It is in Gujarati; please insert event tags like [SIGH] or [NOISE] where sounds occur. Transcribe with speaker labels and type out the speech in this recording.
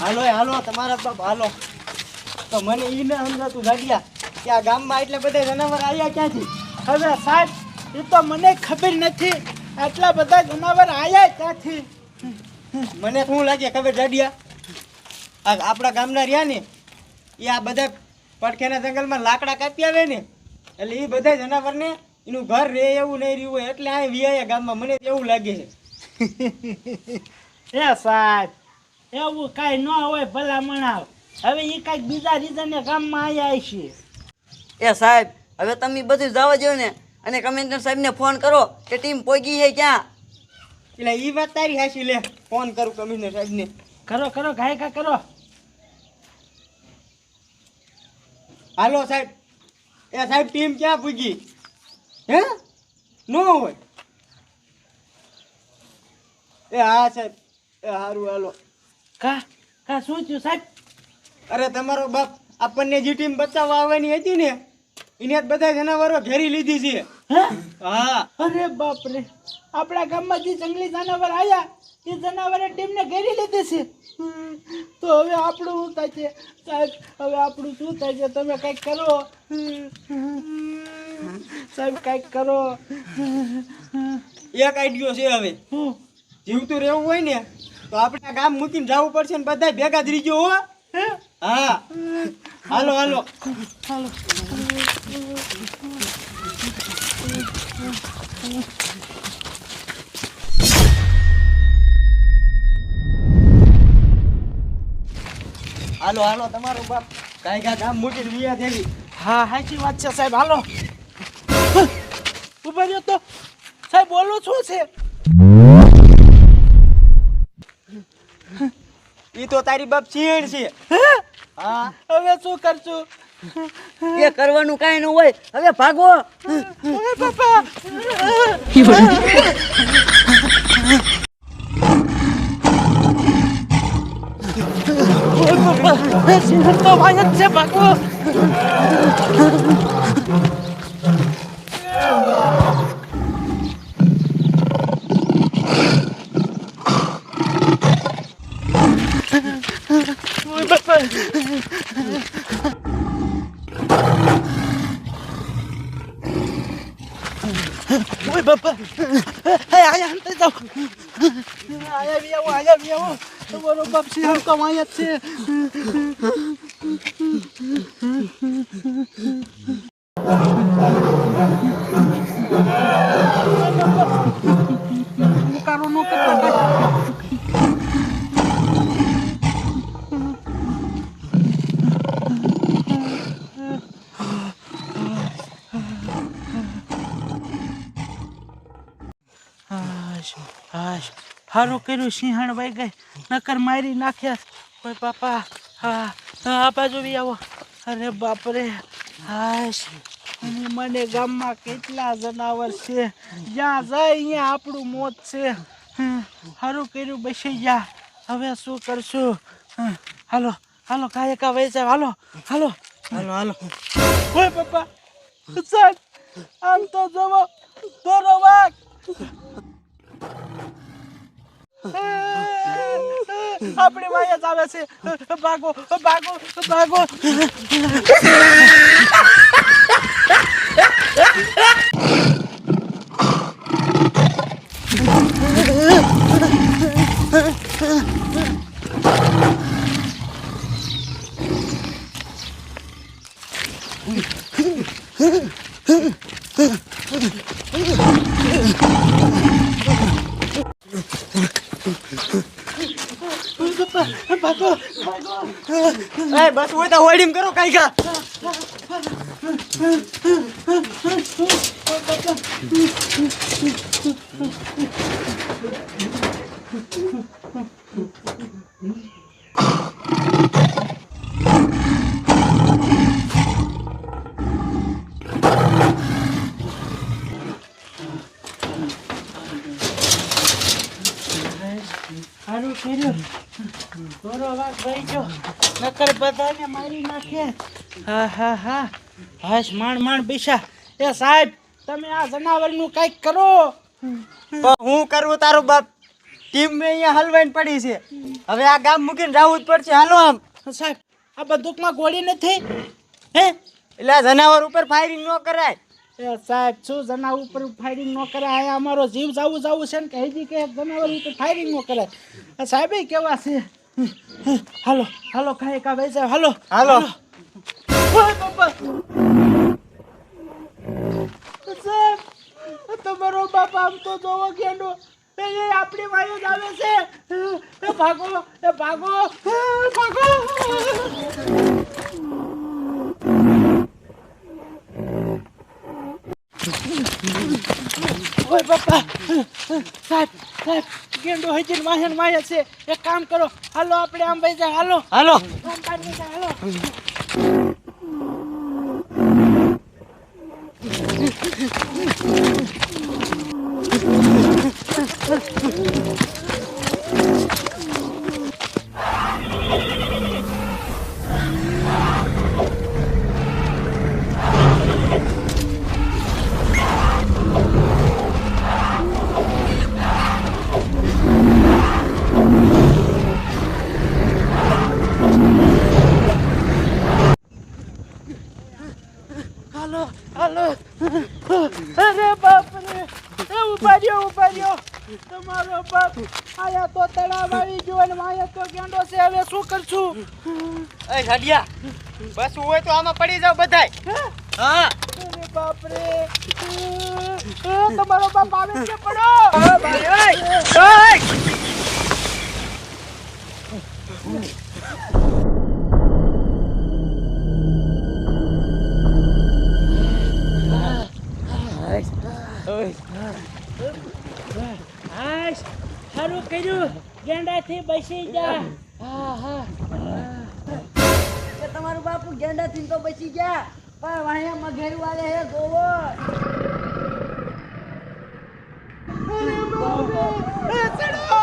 Speaker 1: હાલો હાલો, તમારા બાપ, હાલો. તો મને ઈ ને સમજાતું, ગાડિયા. કે આ ગામમાં એટલે બધા જનાવર આવ્યા ક્યાંથી?
Speaker 2: હવે સાહેબ એ તો મને ખબર નથી. આટલા બધા જનાવર આવ્યા ક્યાંથી?
Speaker 1: મને શું લાગે ખબર, ગાડિયા? આ આપણા ગામના રહ્યા ને એ આ બધા પડખેના જંગલમાં લાકડા કાપી આવે ને, એટલે એ બધા જનાવરને એનું ઘર રહે એવું નહીં રહ્યું હોય, એટલે આ વિયા ગામમાં. મને એવું લાગે છે. [LAUGHS]
Speaker 2: એ સાહેબ એવું કાંઈ ન હોય ભલા મણાવ. હવે એ કાંઈક બીજા રીઝને ગામમાં આવ્યા છે
Speaker 3: એ સાહેબ હવે તમે બધું જવા જો ને અને કમિશનર સાહેબને ફોન કરો કે ટીમ પોગી છે ક્યાં?
Speaker 1: એટલે એ વાત તારી હાસી લે ફોન કરું કમિશનર સાહેબને.
Speaker 2: કરો કરો ગાયકા કરો.
Speaker 1: હાલો સાહેબ એ સાહેબ ટીમ ક્યાં પૂગી? હે? નો હોય. એ હા સાહેબ એ સારું હાલો.
Speaker 2: કા? કા શું થયું સાહેબ?
Speaker 1: અરે તમારો બાપ આપણને જે ટીમ બચાવવા આવવાની હતી ને એને બધા જનાવરો ઘેરી લીધી છે.
Speaker 2: હા? અરે બાપ રે. આપણા ગામમાં જે જંગલી જાનવર આવ્યા એ જનાવરે ટીમને ઘેરી લીધી છે. તો હવે આપણું શું થાય છે? સાહેબ હવે આપણું શું થાય છે? તમે કંઈક કરો. સાહેબ કંઈક કરો.
Speaker 1: એક આઈડિયો છે હવે. જીવતું રહેવું હોય ને તો આપણે ગામ મૂકીને જવું પડશે ને બધા ભેગા જ રીજો હો.
Speaker 2: હા?
Speaker 1: હાલો હાલો
Speaker 2: હાલો.
Speaker 1: હાલો હાલો, તમારો બાપ. કાંઈ કાંઈ ગામ મૂકીને વિયા દેવી.
Speaker 2: હા, સાચી વાત છે સાહેબ. હાલો. ઊભા રહ્યો તો. સાહેબ, બોલો, શું છે?
Speaker 1: ઈ તો તારી બાપ ચીડ છે.
Speaker 2: હા. હવે શું કરશું?
Speaker 3: એ કરવાનું કાંઈ ન હોય. હવે ભાગો.
Speaker 2: હવે પપ્પા. પપ્પા એ તો વાય છે ભાગો ઓય પપ્પા ઓય બાપા. આયા હંતે જાઓ. આયા બી આવો આયા બી આવો તમારો બાપ તો વાય જ છે. મુકારો નો કરતો હાશ હાશ હારું કર્યું સિંહણ વહી ગઈ. નકર મારી નાખ્યા કોઈ બાપા હા આ બાજુ બી આવો. અરે બાપરે હાશ. મને ગામમાં કેટલા જનાવર છે. જ્યાં જાય અહીંયા આપણું મોત છે. હારું કર્યું બેસી જા. હવે શું કરશું? હાલો હાલો કાંઈ કા વહી જાય હાલો હાલો.
Speaker 1: હાલો હાલો.
Speaker 2: ઓય પપ્પા આમ તો જવો દોરો વાગ આપણી જ આવે છે. ભાગો ભાગો ભાગો. પપ્પા ભાગો
Speaker 1: એ બસ હોય તો હોલ્ડિંગ કરો કાંઈ કા
Speaker 2: સારું કર્યું. દોરો વાગ ભાઈ જો નકર બધાને મારી નાખે. હા હા હા. હાશ માણ માણ બિશા. એ સાહેબ તમે આ જનાવરનું કંઈક કરો.
Speaker 1: હું કરવું તારું બાપ? ટીમ મેં અહીંયા હલવાઈને પડી છે. હવે આ ગામ મૂકીને જવું જ પડશે. હાલો આમ.
Speaker 2: સાહેબ આ બંદૂકમાં ગોળી નથી? હે?
Speaker 1: એટલે આ જનાવર ઉપર ફાયરિંગ ન કરાય.
Speaker 2: સાહેબ શું જના ઉપર ફાયરિંગ ન કરે અહીંયા અમારો જીવ જાવું જાવું છે ને કે હજી કે જનાવર ઉપર ફાયરિંગ ન કરાય આ સાહેબ કેવા છે? હાલો હાલો ખાઈ કા ભાઈ સાહેબ હાલો
Speaker 1: હાલો.
Speaker 2: સાહેબ તમારો બાપ આમ તો જોવો ગેંડો. આપણી વાયુ જ આવે છે. ભાગો એ ભાગો ભાગો. ઓય બાપા સાહેબ સાહેબ ગેંડો હજી માહેન માયા છે. એક કામ કરો હાલો આપણે આમ ભાઈ જાય હાલો.
Speaker 1: હાલો.
Speaker 2: આમ પાડી જાય હાલો હાલો. અરે બાપ રે એ ઉપાડ્યો રહ્યો તમારો બાપ આયા તો તળાવ આવી ગયો અને આયા તો ગેંડો છે. હવે શું કરશું?
Speaker 1: એ ઘડિયા બસ હોય તો આમાં પડી જાવ બધાય.
Speaker 2: હા? અરે બાપ રે તમારો બાપ આવે છે પડો? આવે હા સારું કર્યું ગેંડાથી બસી જા હા હા
Speaker 3: તમારું બાપુ ગેંડાથી તો બચી ગયા. પણ વાયા મઘેરું આવે હે, ગોવો. અરે બાપરે ચડો!